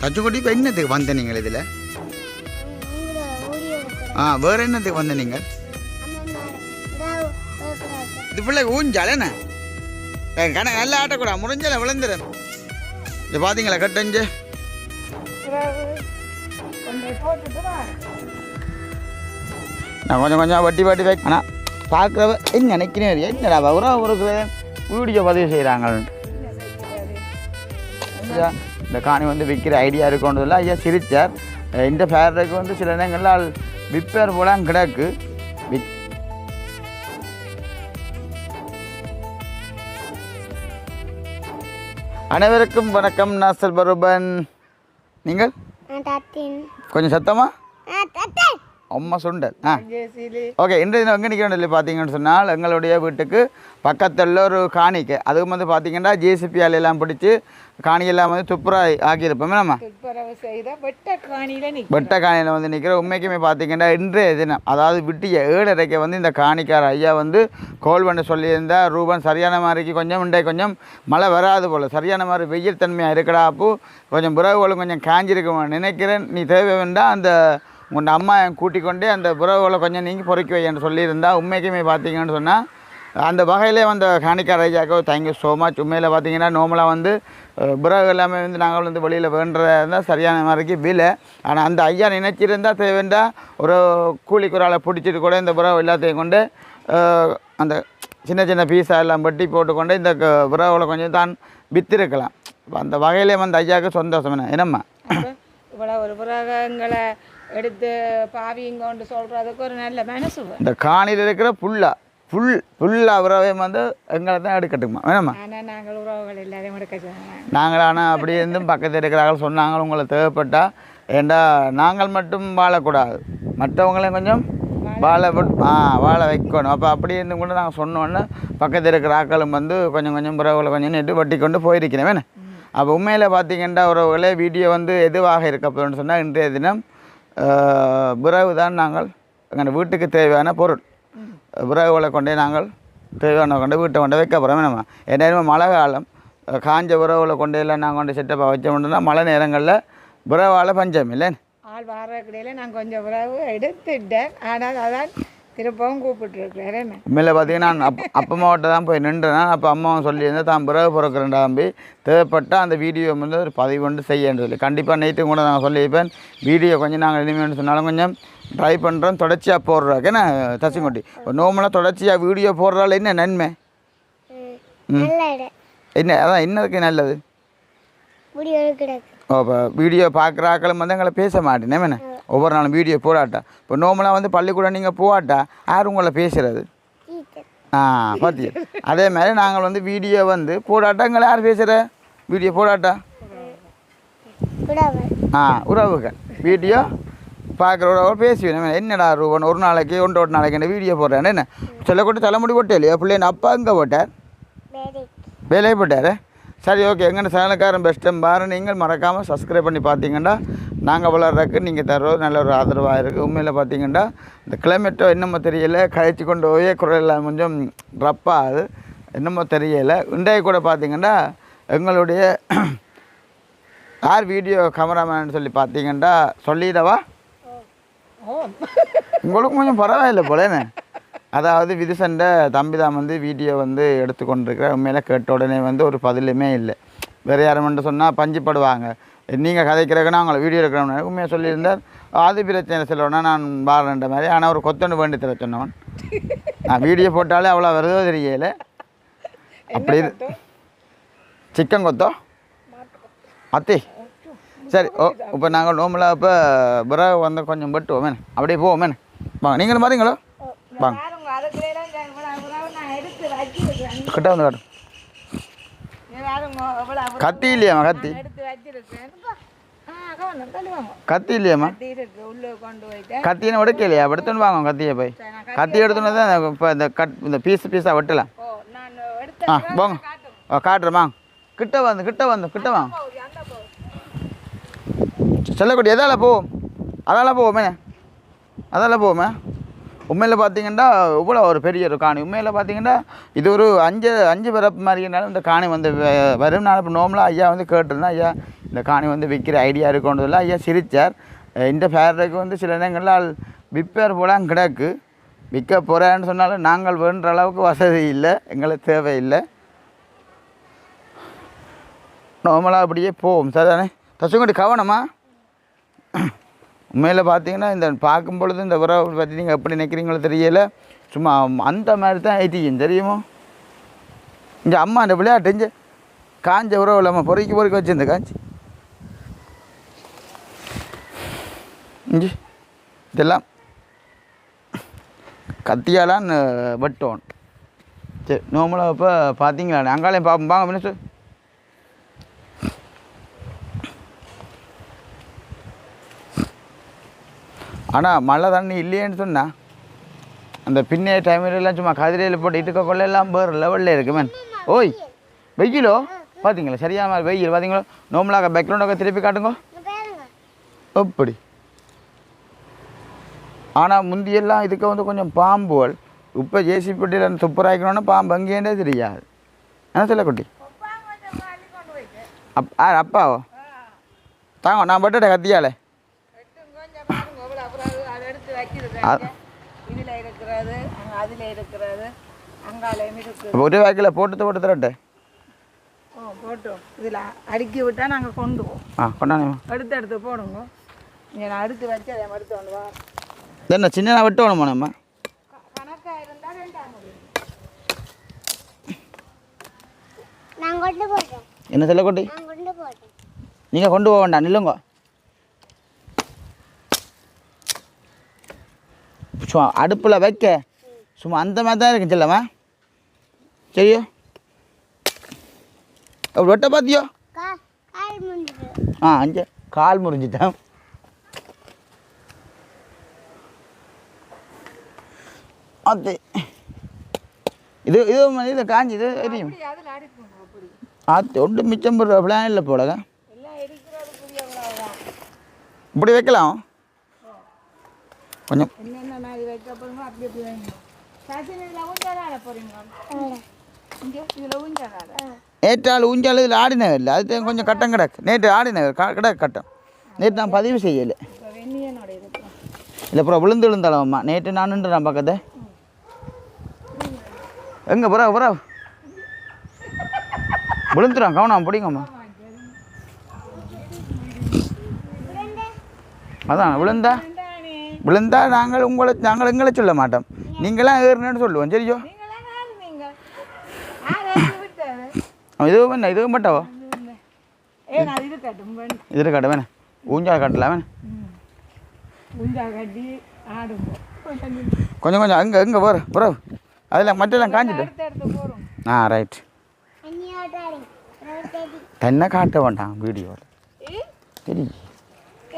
தச்சுக்குட்டி இப்போ என்னத்துக்கு வந்த நீங்கள் இதில்? ஆ வேறு என்னத்துக்கு வந்த நீங்கள்? இது பிள்ளை ஊஞ்சால் என்ன? கணக்கு நல்லா ஆட்டக்கூடா முடிஞ்சல விழுந்துடும் இது பார்த்தீங்களா கட்டஞ்சு? நான் கொஞ்சம் கொஞ்சம் வட்டி வட்டி வைக்க ஆனால் பார்க்குறவ என்ன நினைக்கிறேன் என்னடா உறவு ஒரு வீடியோ பதிவு செய்கிறாங்க இந்த காணி வந்து விற்கிற ஐடியா இருக்குன்றதில்ல ஐயா சிரிச்சார். அஹ் இந்த ஃபேருக்கு வந்து சில நேரங்களில் விப்பேர் போலாம் கிடக்கு. விக் அனைவருக்கும் வணக்கம் நாசல் பருபன். நீங்கள்? நான் கொஞ்சம் சத்தமா? அம்மா சுண்டல். ஆ. ஓகே இன்றைய தினம் எங்கே நிற்கிறோம் சொல்லி பார்த்தீங்கன்னு சொன்னால் எங்களுடைய வீட்டுக்கு பக்கத்தில் ஒரு காணிக்கை. அதுவும் வந்து பார்த்தீங்கன்னா ஜேசிபி எல்லாம் பிடிச்சி காணியெல்லாம் வந்து துப்புரா ஆக்கியிருப்போம் நம்ம. வெட்ட காணியில வந்து நிற்கிற உண்மைக்குமே பார்த்தீங்கன்னா இன்றைய தினம் அதாவது விட்டிய ஏழரைக்கு வந்து இந்த காணிக்கார ஐயா வந்து கோல் பண்ண சொல்லியிருந்தா ரூபன் சரியான மாதிரிக்கு கொஞ்சம் இன்றைய கொஞ்சம் மழை வராது போல். சரியான மாதிரி வெயில் தன்மையாக இருக்கடா அப்போ. கொஞ்சம் புறவுகளும் கொஞ்சம் காஞ்சிருக்கும் நினைக்கிறேன். நீ தேவை வேண்டாம் அந்த உங்கள் அம்மா கூட்டிக் கொண்டு அந்த புறவுகளை கொஞ்சம் நீங்கள் பொறுக்கி வைன்னு சொல்லியிருந்தா உண்மைக்குமே பார்த்தீங்கன்னு சொன்னால் அந்த வகையிலே வந்த காணிக்கார ஐயாக்கோ தேங்க்யூ ஸோ மச் உண்மையில் பார்த்தீங்கன்னா நார்மலாக வந்து புறவு எல்லாமே வந்து நாங்கள் வந்து வெளியில் வேண்டுறதா சரியான மாதிரிக்கு விலை ஆனால் அந்த ஐயா நினைச்சிருந்தால் தேவைண்டா ஒரு கூலி குறாலை பிடிச்சிட்டு கூட இந்த புறவு எல்லாத்தையும் கொண்டு அந்த சின்ன சின்ன பீஸா எல்லாம் வெட்டி போட்டுக்கொண்டு இந்த புறவுகளை கொஞ்சம் தான் வித்திருக்கலாம். அந்த வகையிலே வந்து ஐயாவுக்கு சந்தோஷம் என்ன? என்னம்மா? இவ்வளோ ஒரு புரகங்களை எடுத்து பாவிங்கொண்டு சொல்றதுக்கு ஒரு நல்ல மனசு வேணும். இந்த காணியில் இருக்கிற புல்லா புல் புல்லா உறவே வந்து எங்களை தான் எடுக்கட்டுமா? வேணாம்மா ஆனா நாங்கள் உறவுகள் எல்லாரையும் எடுக்க சொன்னாங்க. நாங்கள் ஆனால் அப்படி இருந்தும் பக்கத்தில் இருக்கிறார்கள் சொன்னாங்க உங்களை தேவைப்பட்டா ஏண்டா நாங்கள் மட்டும் வாழக்கூடாது. மற்றவங்களையும் கொஞ்சம் வாழ ஆ வாழ வைக்கணும். அப்போ அப்படி இருந்து கூட நாங்கள் சொன்னோன்னே பக்கத்தில் இருக்கிற ஆக்களும் வந்து கொஞ்சம் கொஞ்சம் உறவுகளை கொஞ்சம் நெட்டு வட்டி கொண்டு போயிருக்கிறேன். வேணே? அப்போ உண்மையில் பார்த்தீங்கன்னா உறவுகளே வீடியோ வந்து எதுவாக இருக்க போகிறோன்னு சொன்னால் இன்றைய தினம் பிறகு தான் நாங்கள் எங்கள் வீட்டுக்கு தேவையான பொருள். பிறகுகளை கொண்டே நாங்கள் தேவையான கொண்டு வீட்டை கொண்டு வைக்க போகிறோம் நம்ம என்ன மழை காலம் காஞ்ச விறகுகளை கொண்டு எல்லாம் நாங்கள் கொண்டு செட்டப்பாக வச்சோம்னா மழை நேரங்களில் பிறவால் பஞ்சம் இல்லை ஆள் வார நான் கொஞ்சம் உறவு எடுத்துட்டேன். ஆனால் அதான் திருப்பவும் கூப்பிட்டுருக்கிறேன் என்ன? உண்மையில் பார்த்தீங்கன்னா நான் அப் அப்பா அம்மாவிட்ட தான் போய் நின்றுனேன் அப்போ அம்மாவும் சொல்லியிருந்தேன் தான் பிறகு பிறக்கிறேன் தம்பி. தேவைப்பட்டால் அந்த வீடியோ வந்து ஒரு பதிவு கொண்டு செய்யன்னு சொல்லி. கண்டிப்பாக நைட்டும் கூட நான் சொல்லியிருப்பேன். வீடியோ கொஞ்சம் நாங்கள் இனிமேல் சொன்னாலும் கொஞ்சம் ட்ரை பண்ணுறோம் தொடர்ச்சியாக போடுறோம் என்ன தச்சிங்கொட்டி? நோமலாக தொடர்ச்சியாக வீடியோ போடுறால என்ன நன்மை? ம் என்ன அதான் என்னதுக்கு நல்லது? ஓ இப்போ வீடியோ பார்க்குற ஆக்களும் வந்து எங்களை பேச மாட்டேனே. என்ன ஒவ்வொரு நாளும் வீடியோ போடாட்டா? இப்போ நோமலாக வந்து பள்ளிக்கூடம் நீங்கள் போகாட்டா யார் உங்களை டீச்சர் ஆ பார்த்தியா அதே மாதிரி நாங்கள் வந்து வீடியோ வந்து போடாட்டா? எங்களை யார் பேசுகிற வீடியோ போடாட்டா? ஆ உறவுகள். வீடியோ பார்க்குற உறவுகள் பேசுவேன். என்னடா ரூபன் ஒரு நாளைக்கு ஒன்று ஒரு நாளைக்கு என்ன வீடியோ போடுறேன் என்ன? சொல்லக்கூட தலைமுடி போட்டே இல்லையா? பிள்ளைங்க அப்பா எங்கே போட்டார்? வேலை. வேலையை போட்டார்? சரி ஓகே எங்கள் சேனல்காரன் பெஸ்ட்டும் பாரு. நீங்கள் மறக்காமல் சப்ஸ்கிரைப் பண்ணி பார்த்தீங்கன்னா நாங்கள் வளர்றதுக்கு நீங்கள் தர நல்ல ஒரு ஆதரவாக இருக்குது உண்மையில் பார்த்தீங்கன்னா இந்த கிளைமேட்டோ என்னமோ தெரியல. கழிச்சு கொண்டு போய் குரல் கொஞ்சம் ரப்பாகுது என்னமோ தெரியலை. இன்றைய கூட பார்த்தீங்கன்னா எங்களுடைய யார் வீடியோ கேமராமேன் சொல்லி பார்த்தீங்கன்னா சொல்லிடவா? உங்களுக்கு கொஞ்சம் பரவாயில்லை போலேண்ணே அதாவது விதுசண்ட தம்பி தான் வந்து வீடியோ வந்து எடுத்து கொண்டிருக்கிற உண்மையில கேட்ட உடனே வந்து ஒரு பதிலுமே இல்லை. வேறு யாரும் சொன்னால் பஞ்சுப்படுவாங்க. நீங்கள் கதைக்கிறக்கு நான் உங்களை வீடியோ எடுக்கிறோம்னு உண்மையாக சொல்லியிருந்தார். ஆதி பிரச்சனை சொல்லணும்னா நான் பாருன்ற மாதிரி. ஆனால் ஒரு கொத்தொண்டு வேண்டி தர சொன்னவன். நான் வீடியோ போட்டாலே அவ்வளோ வருதோ தெரியல. அப்படி சிக்கன் கொத்தோ? அத்தி. சரி ஓ இப்போ நாங்கள் நோம்பலாக இப்போ பிறகு வந்து கொஞ்சம் வெட்டுவோமே அப்படியே போவோமே வாங்க நீங்களும் பாருங்களோ? வாங்க. கிட்ட வந்து காட்டும் கத்தி இல்லையாம்மா கத்தி? கத்தி இல்லையாம்மா கட்டி இருக்கு உடைக்கலையா எடுத்துன்னு வாங்க கத்தியை போய். கத்தி எடுத்துன்னு தான் இப்போ இந்த கட் இந்த பீஸ் பீஸாக வெட்டலாம். ஆ போங்க. காட்டுறமா கிட்ட வந்து கிட்ட வந்து கிட்ட வாங்க. அந்த செல்லக்குட்டி எதால போவோம்? அதால போவோமே அதால போவோமே? உண்மையில் பார்த்தீங்கன்னா இவ்வளோ ஒரு பெரிய ஒரு காணி. உண்மையில் பார்த்தீங்கன்னா இது ஒரு அஞ்சு அஞ்சு பிறப்பு மாதிரினாலும் இந்த காணி வந்து வரும். நான் இப்போ நோம்பலாக ஐயா வந்து கேட்டிருந்தேன் ஐயா இந்த காணி வந்து விற்கிற ஐடியா இருக்குன்றதில்ல ஐயா சிரித்தார் இந்த ஃபேருக்கு வந்து சில நேரங்களில் விற்பார் போலாம் கிடக்கு. விற்க போகிறேன்னு சொன்னாலும் நாங்கள் வேண்ட அளவுக்கு வசதி இல்லை. எங்களுக்கு தேவையில்லை நார்மலாக அப்படியே போவோம். சரிதானே? தச்சுங்கடி கவனமா? உண்மையில் பார்த்தீங்கன்னா இந்த பார்க்கும் பொழுது இந்த உறவை பற்றி நீங்கள் எப்படி நினைக்கிறீங்களோ தெரியல. சும்மா அந்த மாதிரி தான் ஐட்டியும் தெரியுமோ? இங்கே அம்மா அந்த விளையாட்டு இங்கே காஞ்ச உறவு இல்லாமல் பொறுக்கி பொறுக்கி வச்சுருந்த காஞ்சி. இஞ்சி இதெல்லாம் கத்தியாலான்னு வெட்டோன் சரி நோமலாக இப்போ பார்த்தீங்களா அங்காலையும் பார்ப்போம் பாங்க மினிஸ்டர் ஆனால் மழை தண்ணி இல்லையேன்னு சொன்னால் அந்த பின்னைய டைமிலெல்லாம் சும்மா கதிரையில் போட்டு இட்டுக்க கொள்ள எல்லாம் வேறு லெவலில் இருக்கு மேன் ஓய் வெயிலோ? பார்த்தீங்களா சரியான மாதிரி வெயில். பார்த்தீங்களா நோம்பலாக பேக்ரவுண்டாக திருப்பி காட்டுங்க. அப்படி. ஆனால் முந்தியெல்லாம் இதுக்கு வந்து கொஞ்சம் பாம்புகள். இப்போ ஜேசி பெட்டியில் பாம்பு அங்கேயே தெரியாது. என்ன சொல்ல குட்டி? அப் ஆ அப்பாவோ? தாங்க நான் பட்டுட்ட கத்தியாலே கொஞ்சம் பாருங்க எவ்வளோ அப்புறம் அதை எடுத்து வைக்கிறது அ- இதில் இருக்கிறது அங்கே அதில் இருக்கிறது அங்காலையும் இருக்குது. ஒரே வாக்கில் போட்டு போட்டு தரட்டே. ஓ போட்டோம். இதில் அடுக்கி விட்டால் நாங்கள் கொண்டு போவோம் ஆ கொண்டாங்க எடுத்து எடுத்து போடுங்க. இங்கே நான் அடுத்து வச்சு அதை எடுத்து கொண்டு வா. என்ன சின்ன வெட்டு வேணுமா நம்ம கணக்காக இருந்தால் ரெண்டாம் நான் கொண்டு போட்டேன். என்ன சொல்ல கொண்டு நீங்கள் கொண்டு போக வேண்டாம் நில்லுங்க. சும்மா அடுப்பில் வைக்க. சும்மா அந்த மாதிரி தான் இருக்கு செல்லம்மா. சரியோ அப்படி வெட்ட பார்த்தியோ ஆ அஞ்சு கால் முறிஞ்சிட்டேன். அது இது இது இது காஞ்சி இது எரியும். ஆத்து ஒன்று மிச்சம் போடுற பிளான் இல்லை போலங்க இப்படி வைக்கலாம். ஊஞ்சலாட நேற்றால் ஊஞ்சால் இதில் ஆடினவர் இல்லை அது கொஞ்சம் கட்டம் கிடக்கு. நேற்று ஆடினவர் க கிடக்கு கட்டம். நேற்று நான் பதிவு செய்யலை. இல்லை அப்புறம் விழுந்து விழுந்தாளம்மா நேற்று நான் நின்று நான் பக்கத்தை எங்கே புறா புறா? விழுந்துடும் கவனம் பிடிங்கம்மா. அதான் விழுந்தா? வேண்டானே விழுந்தா நாங்கள் உங்களை நாங்கள் எங்களை சொல்ல மாட்டோம். நீங்களாம் ஏறுனேன்னு சொல்லுவோம். சரியோ? ஏ நான் இது பண்ணி இதில் கட்ட வேணே. ஊஞ்சால் கட்டலாம் வேணே. கொஞ்சம் கொஞ்சம் அங்கே எங்கே போகிற புறா. அதில் மற்றெல்லாம் காஞ்சிட்டு. ஆ ரைட் தன்னை காட்ட வேண்டாம் வீடியோவில். ஏ தெரியும்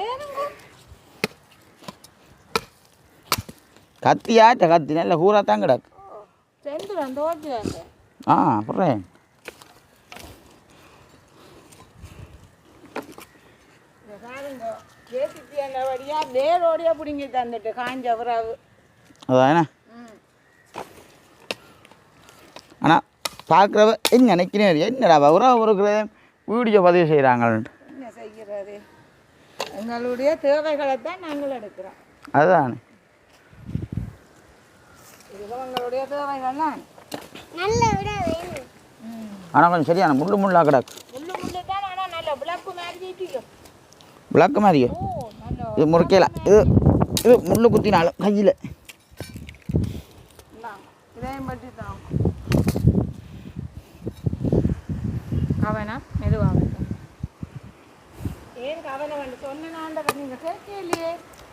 ஏனுங்க கத்தி ஆட்ட கத்தி நல்ல கூறா தான் கிடக்கு. ஆ அப்புறம் அதான் ஆனால் பார்க்குறவ என்ன நினைக்கிறேன் என்னடா உறவு இருக்கிற வீடியோ பதிவு செய்கிறாங்கன்ட்டு என்ன செய்கிறது? எங்களுடைய தேவைகளை தான் நாங்கள் எடுக்கிறோம். அதுதான் இது எங்களுடைய தேவைகள்லாம் நல்ல விட வேணும் ஆனால் கொஞ்சம் சரியான முள்ளு முள்ளாக கிடக்கு. முள்ளு முள்ளு தான் ஆனால் நல்ல விளக்கு மாதிரியோ? இது முறுக்கலாம் இது இது முள்ளு குத்தினாலும் கையில். கவனம் மெதுவாக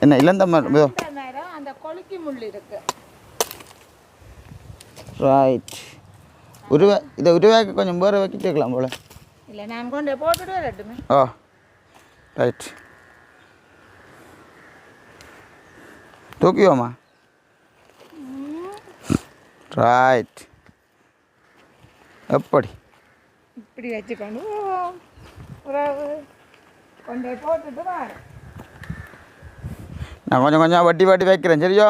என்ன அந்த நேரம் அந்த கொலுக்கி முள் இருக்கு. ரைட் உருவா இதை உருவாக்க கொஞ்சம் வேற வைக்கிட்டு இருக்கலாம் போல இல்லை நான் கொண்டு போட்டுட்டு வரட்டுமே ஓ ரைட் தூக்கியோமா ரைட் எப்படி இப்படி வச்சுக்கொண்டு போவோம். உறவு கொண்டு போய் போட்டுட்டு வரேன் நான் கொஞ்சம் கொஞ்சம் வட்டி வட்டி வைக்கிறேன் சரியோ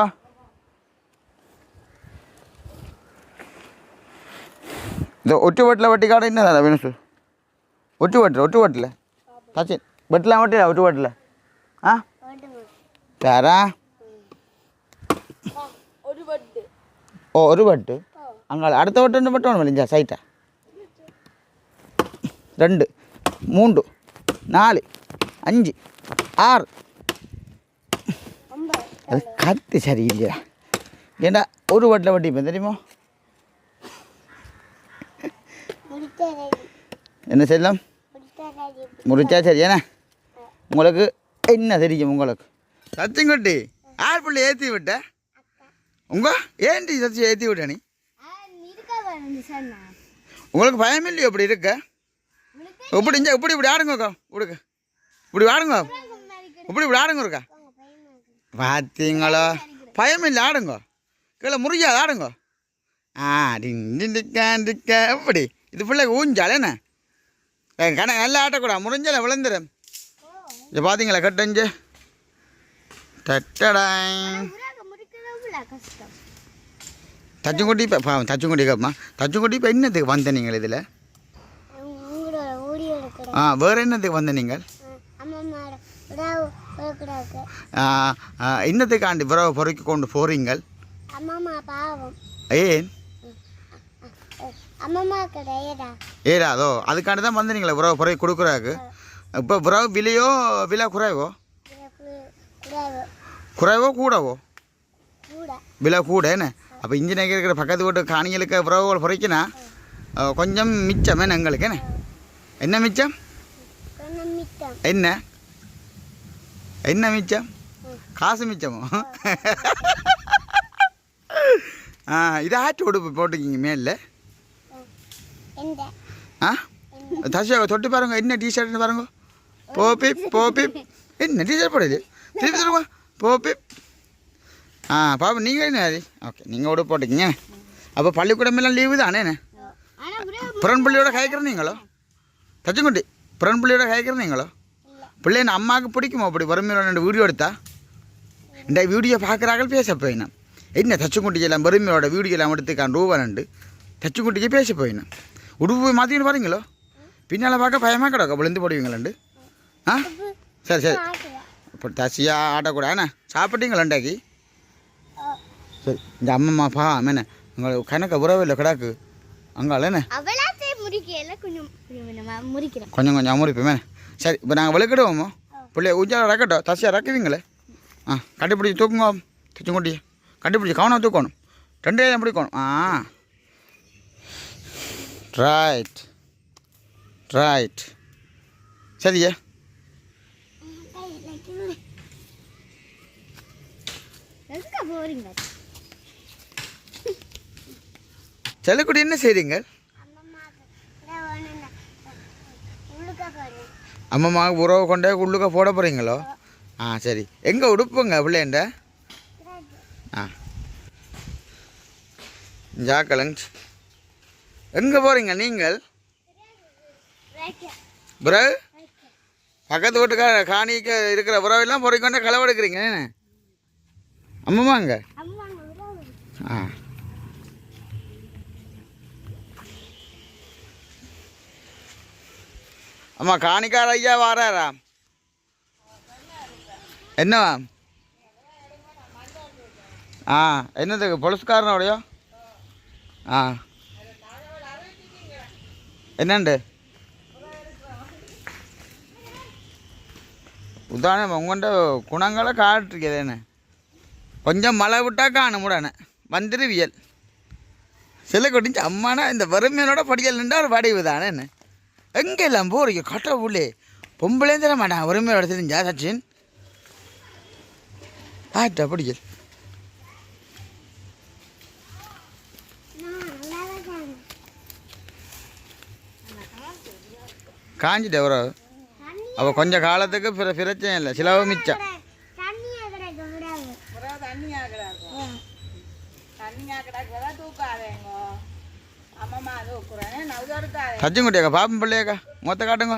இந்த ஒட்டு வட்டில் வட்டி காட என்ன வேணும் சார் ஒட்டு வட்டில் ஒட்டு வட்டில். சச்சின் வெட்டலாம் வட்டில ஒட்டு வட்டில். ஆ? ஓட்டுமா ஓ ஒரு வட்டு. அங்கே அடுத்த வட்டு ரெண்டு மட்டும் ஒன்று இல்லைஞ்சா சைட்டா. ரெண்டு மூன்று நாலு அஞ்சு ஆறு. அது கத்து சரியில்லையா? ஏண்டா ஒரு வட்டில் வட்டி இப்போ தெரியுமா முடித்த ரெடி என்ன செல்லம் முடிச்சா சரி ஏண்ணா உங்களுக்கு என்ன தெரியும் உங்களுக்கு? சத்தியங்குட்டி ஆறு பிள்ளை ஏற்றி விட்ட. உங்க ஏன்டி சத்தியம் ஏற்றி விட்ட நீ? உங்களுக்கு பயம் இல்லையோ இப்படி இருக்க? இப்படி இங்க இப்படி இப்படி ஆடுங்க அக்கா இப்படிக்க இப்படி ஆடுங்க. இப்படி இப்படி ஆடுங்க இருக்கா பார்த்தீங்களோ பயம் இல்லை ஆடுங்க. கீழே முறியாது ஆடுங்க. ஆ டிக்கா எப்படி இது பிள்ளைக்கு ஊஞ்சால் என்ன? கண நல்லா ஆட்டக்கூடாது முறிஞ்சல விழுந்துடும் இது பார்த்தீங்களா கட்டஞ்சு? டட்டடாய். தச்சுக்குட்டி இப்போ பாவம் கேப்பா. தச்சுக்குட்டி இப்போ என்னத்துக்கு வந்த நீங்கள் இதில்? ஆ வேறு என்னத்துக்கு வந்த நீங்கள்? இன்னத்துக்காண்டி பிறகு பொறுக்கி கொண்டு பாவம். ஏன்? கிடையாதா ஏறாதோ அதுக்காண்டி தான் வந்தீங்களா பிறகு பொறுக்கி கொடுக்குறாக்கு இப்போ பிறகு விலையோ விலை குறைவோ? குறைவோ. கூடவோ? கூட. விலை கூட என்ன? அப்போ இன்ஜினியர் இருக்கிற பக்கத்து வீட்டு காணிகளுக்கு பிறகு பொறிக்கினா ஆ, கொஞ்சம் மிச்சம் என்ன எங்களுக்கு என்ன? என்ன மிச்சம்? என்ன? என்ன மிச்சம்? காசு மிச்சமோ? ஆ. இது ஆட்டு உடுப்பு போட்டுக்கிங்க எந்த ஆ? தசியாக தொட்டு பாருங்க. என்ன டிஷர்ட்னு பாருங்க. போப்பி போப்பி என்ன டிஷர்ட் போடுது? திருப்பி தருவா போப்பி ஆ பாப்பா நீங்கள் என்ன அது? ஓகே நீங்கள் உடுப்பு போட்டுக்கிங்க. அப்போ பள்ளிக்கூடமெல்லாம் லீவு தானே கூட பிறன்பள்ளியோட கேட்குற நீங்களோ? தச்சுக்குட்டி பிறன்பள்ளியோட கேட்குற நீங்களோ? பிள்ளை என்ன அம்மாவுக்கு பிடிக்குமா? அப்படி வறுமையோட வீடியோ எடுத்தா? இந்த வீடியோ பார்க்குறாங்க பேச போயினேன் என்ன தச்சுக்குட்டி எல்லாம் வறுமையோட வீடியோ எல்லாம் எடுத்துக்கான் ரூபா ரெண்டு தச்சுக்குட்டிக்கு பேச போயினேன் உடுப்பு மாற்றிக்கிட்டு பாருங்களோ. பின்னால் பார்க்க பயமாக கிடக்க. விழுந்து போடுவீங்களாண்டு. ஆ? சரி சரி. இப்போ தசியாக ஆட்டக்கூடாது என்ன? சாப்பிட்டீங்களாண்டாக்கி சரி இந்த அம்மம்மா பா என்ன? உங்களுக்கு கணக்க உறவு இல்லை கிடாக்கு. அங்கால என்ன? அவளாத்தே முடிக்கல கொஞ்சம் கொஞ்சம் முறிக்கிறேன். கொஞ்சம் கொஞ்சம் அமுறிப்போமே சரி இப்போ நாங்கள் விளக்கிடுவோமோ? பிள்ளைய ஊஞ்சா ரக்கட்டும் தசியாக ரக்குவீங்களே? ஆ கண்டுபிடிச்சி தூக்குங்க. தச்சுங்குட்டி. கண்டுபிடிச்சி கவனம் தூக்கணும். ரெண்டு பிடிக்கணும். ஆ. ரைட் ரைட் சரியா செல்லக்குடி என்ன போறேன் அம்மம்மாவுக்கு உறவு கொண்டே உள்ளுக்க போட போகிறீங்களோ ஆ சரி. எங்கே உடுப்புங்க பிள்ளைண்ட ஆ. ஜாக்கலங்க எங்கே போகிறீங்க நீங்கள்? ப்ரோ பக்கத்து வீட்டுக்கார காணிக்க இருக்கிற உறவெல்லாம் பொறிக்கொண்டே களவெடுக்கிறீங்க என்ன? அம்மம்மாங்க அம்மா ஆ. அம்மா காணிக்கார ஐயா வாராரா? என்னவா? ஆ என்னது பொலிஸ்காரனோடையோ? ஆ. என்னண்டு? உதாரணம் உங்கள்கிட்ட குணங்களை காட்டுறீங்க கொஞ்சம் மழை விட்டா காணும் உடனே வந்துருவியல் சில கொட்டிச்சு அம்மானா இந்த வறுமையினோட படிக்கல் நின்றா ஒரு வடிவு தானே என்ன? எங்கெல்லாம் போறீங்க? கட்ட உள்ளே. பொம்பளேந்திர மாட்டான். வறுமையோட தெரிஞ்சா சச்சின். ஆட்டா படிக்கல். காஞ்சிட்ட ஒரு அவள் கொஞ்ச காலத்துக்கு பிற பிரச்சனை இல்லை. சிலவு மிச்சம். தண்ணி தச்சுங்குட்டியாக்கா பாப்பம் பிள்ளையாக்கா மொத்த காட்டுங்க.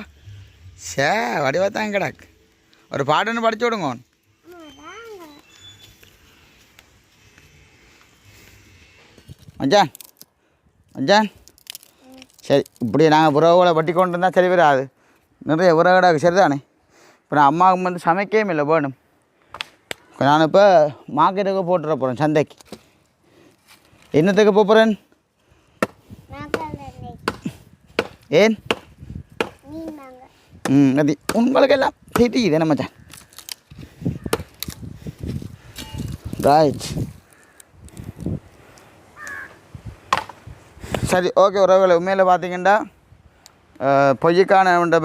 சே வடிவாத்தான் கிடாக்கு. ஒரு பாட்டுன்னு படிச்சு விடுங்க. மச்சான் மச்சான். சரி இப்படி நாங்கள் உறவுகளை வட்டி கொண்டு இருந்தால் சரி வராது. நிறைய உறவுகளாக சரிதானே? இப்போ நான் அம்மாவுக்கு வந்து சமைக்கவே இல்லை வேணும். இப்போ நான் இப்போ மார்க்கெட்டுக்கு போட்டுற போகிறேன் சந்தைக்கு. என்னத்துக்கு போகிறேன் ஏன்? ம் அது உங்களுக்கு எல்லாம் தெரியுது என்ன மச்சான்? சரி ஓகே உறவுகளை. உண்மையில் பார்த்தீங்கன்னா அஹ்,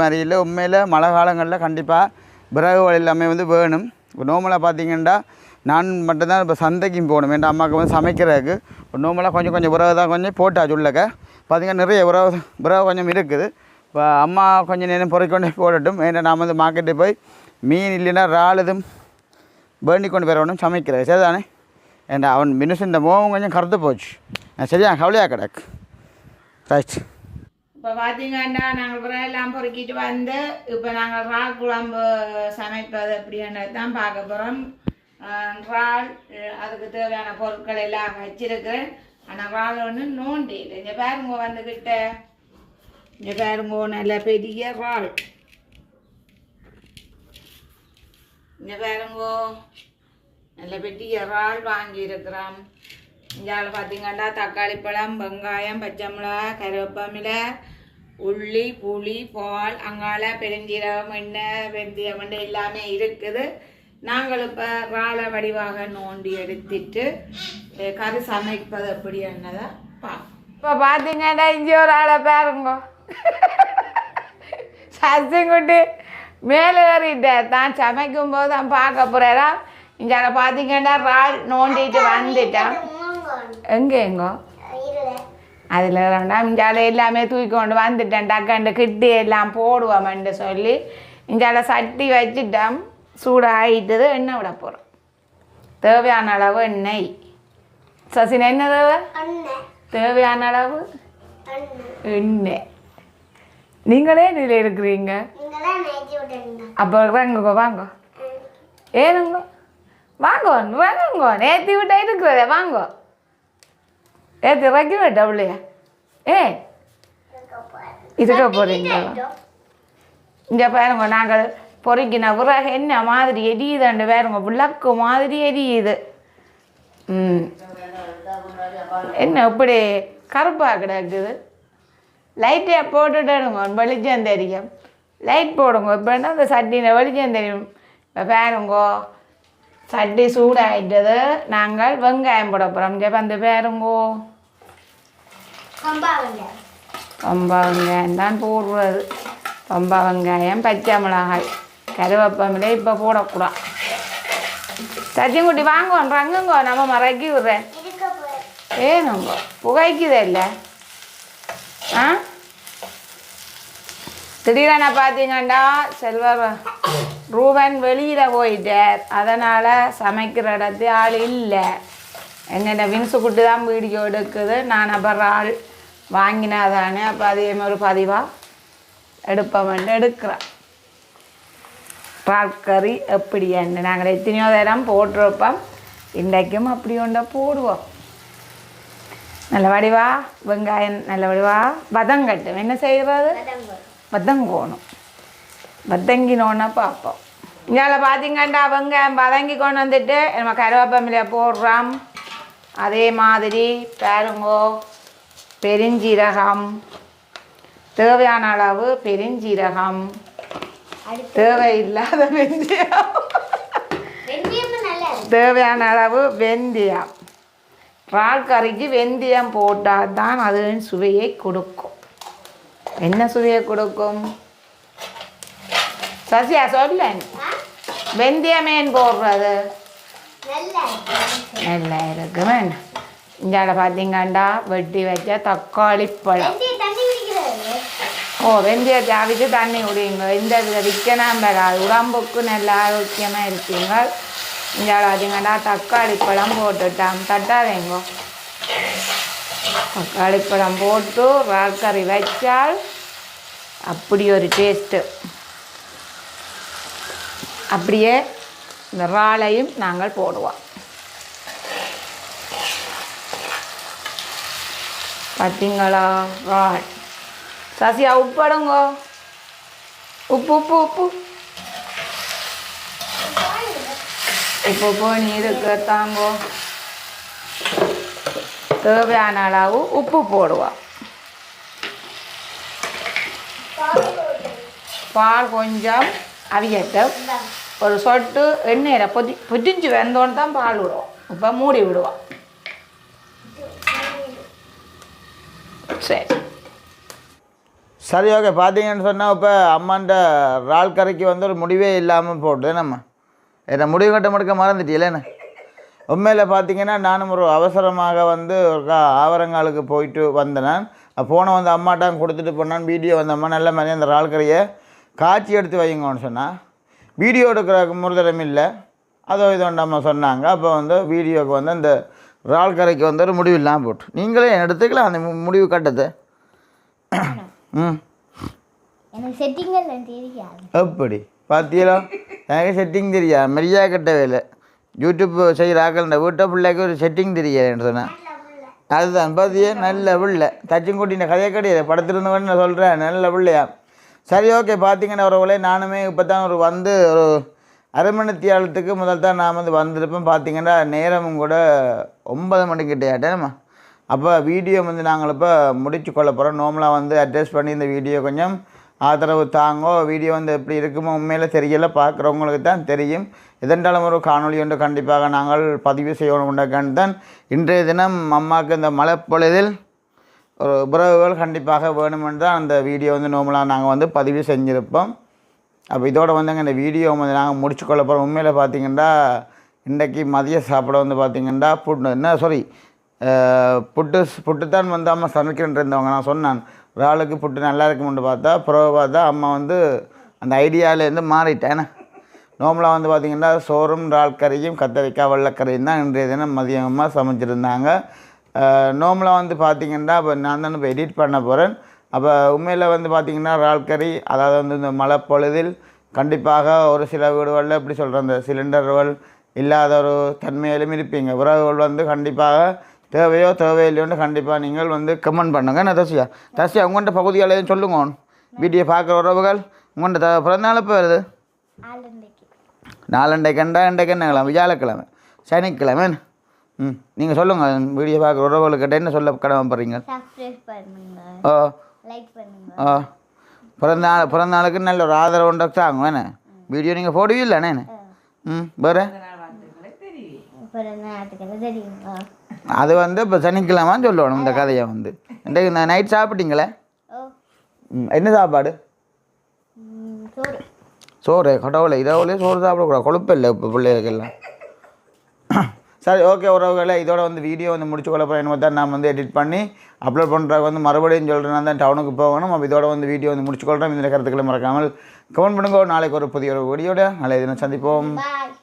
மாதிரி இல்லை உண்மையில் மழை காலங்களில் கண்டிப்பாக விறகுகள் எல்லாமே வந்து வேணும். இப்போ நோமலாக பார்த்தீங்கன்னா நான் மட்டும்தான் இப்போ சந்தைக்கும் போகணும். என் அம்மாவுக்கு வந்து சமைக்கிறதுக்கு. இப்போ நோமலாக கொஞ்சம் கொஞ்சம் உறவு தான் கொஞ்சம் போட்டாச்சு உள்ளக்க. பார்த்தீங்கன்னா நிறைய உறவு உறவு கொஞ்சம் இருக்குது. இப்போ அம்மா கொஞ்சம் நேரம் பொறிக்கொண்டு போடட்டும். ஏன்னா நான் வந்து மார்க்கெட்டு போய் மீன் இல்லைன்னா இறால் எதுவும் வேண்டி கொண்டு வரணும் சமைக்கிறது சரிதானே? ஏன்டா அவன் மினுசு இந்த மோகம் கொஞ்சம் கருத்து போச்சு. சரியா? கவலையாக கிடக்கு? ரைட் இப்போ பார்த்தீங்கன்னா நாங்கள் பிறகு எல்லாம் பொறுக்கிட்டு வந்து இப்போ நாங்கள் ரா குழம்பு சமைப்பது எப்படின்றது தான் பார்க்க போகிறோம் ரால் அதுக்கு தேவையான பொருட்கள் எல்லாம் வச்சிருக்கிறேன். ஆனால் ரால் ஒன்று நோண்டிட்டு இங்கே பாருங்க வந்துக்கிட்ட இங்கே பாருங்க நல்ல பெரிய ரால் இங்கே பாருங்கோ நல்ல பெரிய ரால் வாங்கியிருக்கிறோம். இங்கே பார்த்தீங்கன்னா தக்காளி பழம் வெங்காயம் பச்சை மிளகா கருவேப்பமிலை உள்ளி புளி பால் அங்கால பெருஞ்சீரகம் எண்ணெய் வெந்தயம் எண்ணெய் எல்லாமே இருக்குது. நாங்கள் இப்போ இறாலை வடிவாக நோண்டி எடுத்துட்டு கறி சமைப்பது எப்படி என்னதை பார்ப்போம் இப்போ பார்த்தீங்கன்னா இங்கே ஒரு ஆளை பாருங்க. சசிங்குட்டி மேலே ஏறிட்டார் தான் சமைக்கும் போது தான் பார்க்க போகிறா இங்கே பார்த்தீங்கன்னா இறால் நோண்டிட்டு வந்துட்டான். எங்கே எங்கோ இருல அதில் ரெண்டாம் இஞ்சால எல்லாமே தூக்கி கொண்டு வந்துட்டேன் டக்காண்டு கிட்டி எல்லாம் போடுவோம்னு சொல்லி இஞ்சால சட்டி வச்சுட்டோம் சூடாகிட்டது எண்ணெய் விட போகிறோம் தேவையான அளவு எண்ணெய் சசின் என்ன தேவை தேவையான அளவு எண்ணெய் நீங்களே இதில் இருக்கிறீங்க அப்போ வாங்க வாங்க ஏனுங்க வாங்க வாங்குங்க நேத்தி விட்டா இருக்கிறத வாங்க ஏ இறக்கி விட்ட ஏ? இதுக்க போகிறீங்களா இங்கே பாருங்க நாங்கள் பொறுக்கின விறகு என்ன மாதிரி எரியுதுண்டு பாருங்க விளக்கு மாதிரி எரியுது. ம். என்ன இப்படி கருப்பாக கிடக்குது? லைட்டை போட்டுடுங்க வெளிச்சம் தெரியும். லைட் போடுங்க இப்போ என்ன அந்த சட்டியில் வெளிச்சம் தெரியும்? இப்போ பாருங்கோ சட்டி சூடாயிட்டது. நாங்கள் வெங்காயம் போட போகிறோம் இங்கே வந்து பாருங்கோ. பம்பா வெங்காயம். தான் போடுறது. பம்பா வெங்காயம் பச்சை மிளகாய் கருவேப்பமில்லை இப்போ போடக்கூடாது. சத்தியங்குட்டி வாங்குவோன்றாங்கங்கோ நம்ம மறக்கி விட்றேன். ஏனுங்க புகைக்குதே இல்லை. ஆ? திடீரென பார்த்தீங்கன்னா செல்வர் ரூபன் வெளியில் போயிட்டார். அதனால் சமைக்கிற இடத்து ஆள் இல்லை. எங்கள்கிட்ட வின்சு குட்டி தான் வீடியோ எடுக்குது. நான் அப்புறம் ஆள் வாங்கினா தானே அப்போ அதே மாதிரி பதிவாக எடுப்பவன் எடுக்கிறான் கறி எப்படி என்ன நாங்கள் எத்தனையோ தரம் போட்டிருப்போம். இன்றைக்கும் அப்படி ஒன்றை போடுவோம். நல்ல வடிவா வெங்காயம் நல்ல வடிவா வதங்கட்டும். என்ன செய்கிறது வதங்கோணும். வதங்கினோன்னா பார்ப்போம். இங்கே பார்த்தீங்கன்னா வெங்காயம் வதங்கி கொண்டு வந்துட்டு நம்ம கருவேப்பமில போடுறோம். அதே மாதிரி பாருங்கோ. பெருஞ்சீரகம். தேவையான அளவு பெருஞ்சீரகம். தேவையில்லாத வெந்தயம். தேவையான அளவு வெந்தயம். இறால் கறிக்கு வெந்தயம் போட்டால் தான் அது சுவையை கொடுக்கும். என்ன சுவையை கொடுக்கும்? சசியா சொல்ல. வெந்தயமேன் போடுறது? நல்லா இருக்குமே இங்கால பார்த்தீங்கன்னா வெட்டி வச்ச தக்காளி பழம் ஓ வெந்தயத்தை அவிச்சு தண்ணி குடிங்க இந்த இதில் விற்கலாம் வராது உடம்புக்கு நல்ல ஆரோக்கியமாக இருப்பீங்க இங்கே பார்த்தீங்கன்னா தக்காளி பழம் போட்டுட்டான் தட்டாதேங்கோ தக்காளி பழம் போட்டு இறால் கறி வச்சால் அப்படி ஒரு டேஸ்ட்டு அப்படியே இந்த இறாலையும் நாங்கள் போடுவோம் பார்த்தீங்களா இறால் சசியா உப்பு அடுங்கோ உப்பு உப்பு உப்பு. இப்போ போனி இருக்கு தாங்கோ. தேவையான அளவு உப்பு போடுவா. பால் கொஞ்சம் அவியட்டும் ஒரு சொட்டு எண்ணெயில் பொதி பொதிஞ்சு வெந்தோன்னு தான் பால் விடுவோம். இப்போ மூடி விடுவோம். சரி. சரி ஓகே பார்த்தீங்கன்னு சொன்னால் இப்போ அம்மாண்ட இறால் கரைக்கு வந்து ஒரு முடிவே இல்லாமல் போட்டு நம்ம என்ன முடிவு கட்ட முடுக்க மறந்துட்டீங்களேண்ணே உண்மையில் பார்த்தீங்கன்னா நானும் ஒரு அவசரமாக வந்து ஒரு கா- ஆவரங்காலுக்கு போயிட்டு வந்தேன். ஃபோனை வந்து அம்மாட்டான் கொடுத்துட்டு போனான். வீடியோ வந்தம்மா நல்ல மாதிரி அந்த இறால் கரையை காய்ச்சி எடுத்து வைங்கன்னு சொன்னால் வீடியோ எடுக்கிற முறுதலம் இல்லை. அதோ இதோ நம்ம சொன்னாங்க. அப்போ வந்து வீடியோவுக்கு வந்து அந்த இறால் கறிக்கு வந்து ஒரு முடிவு இல்லாமல் போட்டு. நீங்களே எடுத்துக்கலாம் அந்த முடிவு கட்டத்தை. ம். எனக்கு செட்டிங்கள் தெரியாது. எப்படி? பார்த்தீங்களா எனக்கு செட்டிங் தெரியா மெரியா கட்ட வேலை யூடியூப் செய்கிற வீட்டை பிள்ளைக்கு ஒரு செட்டிங் தெரியாதுன்னு சொன்னேன் அதுதான். பார்த்தியே நல்ல பிள்ளை. தச்சுங்குட்டின கதையை கிடையாது. படத்துலேருந்து நான் சொல்கிறேன் நல்ல பிள்ளையா. சரி ஓகே பார்த்தீங்கன்னா ஒரு நானுமே இப்போ தான் ஒரு வந்து ஒரு அரை மணி முதல் தான் நான் வந்து வந்திருப்பேன். பார்த்தீங்கன்னா நேரமும் கூட ஒன்பது மணிக்கிட்டேட்டேம்மா அப்போ வீடியோ வந்து நாங்கள் இப்போ முடிச்சு கொள்ள போகிறோம். நார்மலாக வந்து அட்ஜஸ்ட் பண்ணி இந்த வீடியோ கொஞ்சம் ஆதரவு தாங்கோ வீடியோ வந்து எப்படி இருக்குமோ உண்மையில் தெரியல. பார்க்குறவங்களுக்கு தான் தெரியும். இதென்றாலும் ஒரு காணொளி ஒன்று கண்டிப்பாக நாங்கள் பதிவு செய்யணும் தான் இன்றைய தினம் அம்மாவுக்கு இந்த மழைப்பொழுதில் ஒரு உறவுகள் கண்டிப்பாக வேணுமென்று தான் அந்த வீடியோ வந்து நார்மலாக நாங்கள் வந்து பதிவு செஞ்சுருப்போம். அப்போ இதோட வந்துங்க இந்த வீடியோ வந்து நாங்கள் முடிச்சுக்கொள்ள போகிறோம் உண்மையில் பார்த்தீங்கன்னா இன்றைக்கி மதிய சாப்பிட வந்து பார்த்திங்கன்னா புட்டு என்ன சாரி புட்டு புட்டு தான் வந்து அம்மா சமைக்கிறேன் இருந்தவங்க. நான் சொன்னான் ஒரு ஆளுக்கு புட்டு நல்லா இருக்கும்னு பார்த்தா பிறகு பார்த்தா அம்மா வந்து அந்த ஐடியாவிலேருந்து மாறிட்டேன். நோம்பலாக வந்து பார்த்திங்கன்னா சோறும் இறால் கறியும் கத்தரிக்காய் வெள்ளைக்கறியும் தான் இன்றைய தினம் மதியமாக சமைச்சிருந்தாங்க. நோம்பலாக வந்து பார்த்திங்கன்னா இப்போ நான் தான் இப்போ எடிட் பண்ண போகிறேன் அப்போ உண்மையில் வந்து பார்த்திங்கன்னா இறால் கறி அதாவது வந்து இந்த மழை பொழுதில் கண்டிப்பாக ஒரு சில வீடுகளில் எப்படி சொல்கிற அந்த சிலிண்டர்கள் இல்லாத ஒரு தன்மையிலும் இருப்பீங்க. உறவுகள் வந்து கண்டிப்பாக தேவையோ தேவையில்லையோன்னு கண்டிப்பாக நீங்கள் வந்து கமெண்ட் பண்ணுங்க. என்ன தசியா தசியா உங்கள்கிட்ட எதுவும் சொல்லுங்க. வீடியோ பார்க்குற உறவுகள் உங்கள்கிட்ட பிறந்தநாள் இப்போ வருது? ஆளுண்டைக்கு நாலண்டை கண்டா இன்றைக்கு என்ன கிழமை? வியாழக்கிழமை. சனிக்கிழமை ம் நீங்கள் சொல்லுங்கள் வீடியோ பார்க்குற உறவுகள்கிட்ட என்ன சொல்ல கடமைப்படுறீங்க? ஓ பிறந்த நாள் பிறந்த நாளுக்கு நல்ல ஒரு ஆதரவு உண்டு தாங்க என்ன வீடியோ நீங்கள் போடுவீங்களாண்ணே ம் வேறு? அது வந்து இப்போ சனிக்கிழமான்னு சொல்லணும் இந்த கதையை வந்து. இன்றைக்கு இந்த நைட் சாப்பிட்டீங்களே? என்ன சாப்பாடு? சோறு. கடவுளை இரவுலேயே சோறு சாப்பிடக்கூடாது கொழுப்பு இல்லை இப்போ பிள்ளைகளுக்கெல்லாம். சரி ஓகே உறவுகளை இதோட வந்து வீடியோ வந்து முடிச்சு கொள்ள போகிறேன் என்ன தான் நான் வந்து எடிட் பண்ணி அப்லோட் பண்ணுறதுக்கு வந்து மறுபடியும் சொல்கிறேன் தான் டவுனுக்கு போகணும். அப்போ இதோட வந்து வீடியோ வந்து முடிச்சு கொள்கிறேன் இந்த கருத்துக்களை மறக்காமல் கமெண்ட் பண்ணுங்க. நாளைக்கு ஒரு புதிய ஒரு வீடியோட நாளை தினம் சந்திப்போம். பாய்